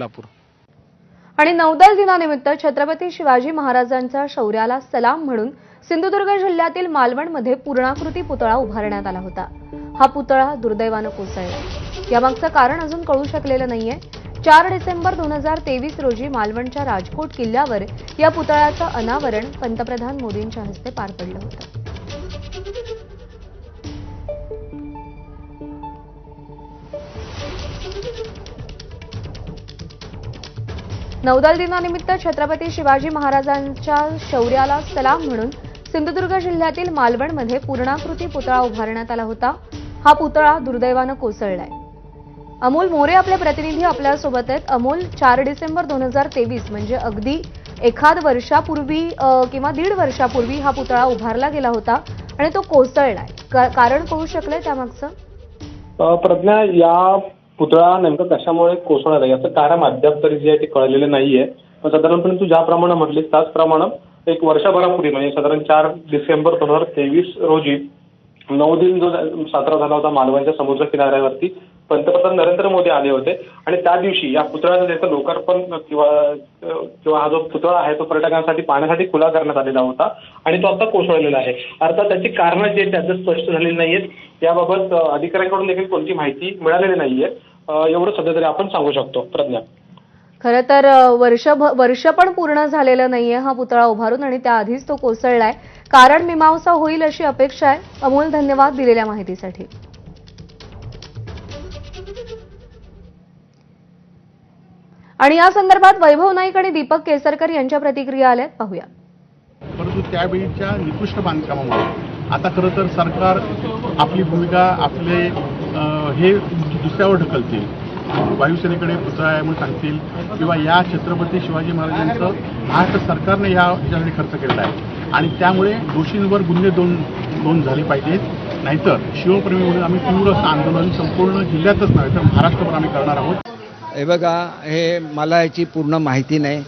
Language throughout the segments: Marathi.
कोल्हापूर आणि नौदल दिनानिमित्त छत्रपती शिवाजी महाराजांच्या शौर्याला सलाम म्हणून सिंधुदुर्ग जिल्ह्यातील मालवणमध्ये पूर्णाकृती पुतळा उभारण्यात आला होता. हा पुतळा दुर्दैवानं कोसळला. यामागचं कारण अजून कळू शकलेलं नाहीये. चार डिसेंबर दोन हजार तेवीस रोजी मालवणच्या राजकोट किल्ल्यावर या पुतळ्याचं अनावरण पंतप्रधान मोदींच्या हस्ते पार पडलं होतं. नौदल दिनानिमित्त छत्रपती शिवाजी महाराजांच्या शौर्याला सलाम म्हणून सिंधुदुर्ग जिल्ह्यातील मालवणमध्ये पूर्णाकृती पुतळा उभारण्यात आला होता. हा पुतळा दुर्दैवानं कोसळलाय. अमोल मोरे आपले प्रतिनिधी आपल्यासोबत आहेत. अमोल चार डिसेंबर दोन हजार तेवीस म्हणजे अगदी एखाद वर्षापूर्वी किंवा दीड वर्षापूर्वी हा पुतळा उभारला गेला होता आणि तो कोसळलाय. कारण कळू शकलंय त्यामागचं? प्रज्ञा या पुतळा नेमका कशामुळे कोसळला याचं कारण अद्याप तरी जे आहे ते कळलेलं नाहीये. पण साधारणपणे तू ज्याप्रमाणे म्हटलीस त्याचप्रमाणे एक वर्षभरापूर्वी म्हणजे साधारण चार डिसेंबर दोन हजार तेवीस रोजी नऊ दिन जो साजरा झाला होता मालवणच्या समुद्र किनाऱ्यावरती पंतप्रधान नरेंद्र मोदी आले होते. आणि त्या दिवशी या पुतळ्याचं त्याचं लोकार्पण किंवा किंवा हा जो पुतळा आहे तो पर्यटकांसाठी पाहण्यासाठी खुला करण्यात आलेला होता आणि तो आता कोसळलेला आहे. अर्थात त्याची कारणं जे आहेत स्पष्ट झालेली नाहीयेत याबाबत अधिकाऱ्यांकडून देखील कोणती माहिती मिळालेली नाहीये. एवढं सध्या तरी आपण सांगू शकतो प्रज्ञा. खरं तर वर्ष वर्ष पण पूर्ण झालेलं नाहीये हा पुतळा उभारून आणि त्याआधीच तो कोसळलाय. कारण मीमांसा होईल अशी अपेक्षा आहे. अमोल धन्यवाद दिलेल्या माहितीसाठी. आणि या संदर्भात वैभव नाईक आणि दीपक केसरकर यांच्या प्रतिक्रिया आल्यात. पाहूया. परंतु त्यावेळीच्या निकृष्ट बांधकामामुळे आता खरं तर सरकार आपली भूमिका आपले हे दुसऱ्यावर ढकलतील. वायुसेनेकडे पुतळा आहे म्हणून सांगतील किंवा या छत्रपती शिवाजी महाराजांचं महाराष्ट्र सरकारने या याच्यासाठी खर्च केलेला आहे. आणि त्यामुळे दोषींवर गुन्हे दोन दोन झाले पाहिजेत. नाहीतर शिवप्रेमी म्हणून आम्ही तीव्र आंदोलन संपूर्ण जिल्ह्यातच नव्हे तर महाराष्ट्रभर आम्ही करणार आहोत. हे बघा हे मला याची पूर्ण माहिती नाही.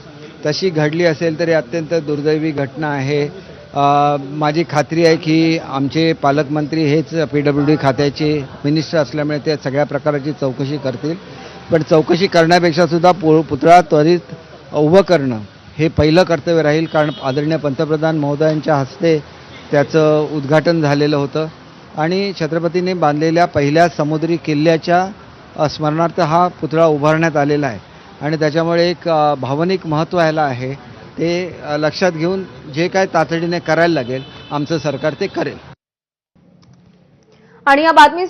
तशी घडली असेल तरी अत्यंत दुर्दैवी घटना आहे. माझी खात्री आहे की आमचे पालकमंत्री हेच पी डब्ल्यू डी खात्याचे मिनिस्टर असल्यामुळे ते सगळ्या प्रकाराची चौकशी करतील. पण चौकशी करण्यापेक्षा सुद्धा पु पुतळा त्वरित उभं करणं हे पहिलं कर्तव्य राहील. कारण आदरणीय पंतप्रधान महोदयांच्या हस्ते त्याचं उद्घाटन झालेलं होतं. आणि छत्रपतींनी बांधलेल्या पहिल्या समुद्री किल्ल्याच्या स्मरणार्थ हा पुतळा उभारण्यात आलेला आहे. आणि त्याच्यामुळे एक भावनिक महत्त्व ह्याला आहे. ते लक्षात घेऊन जे काय तातडीने करायला लागेल आमचं सरकार ते करेल. आणि या बातमी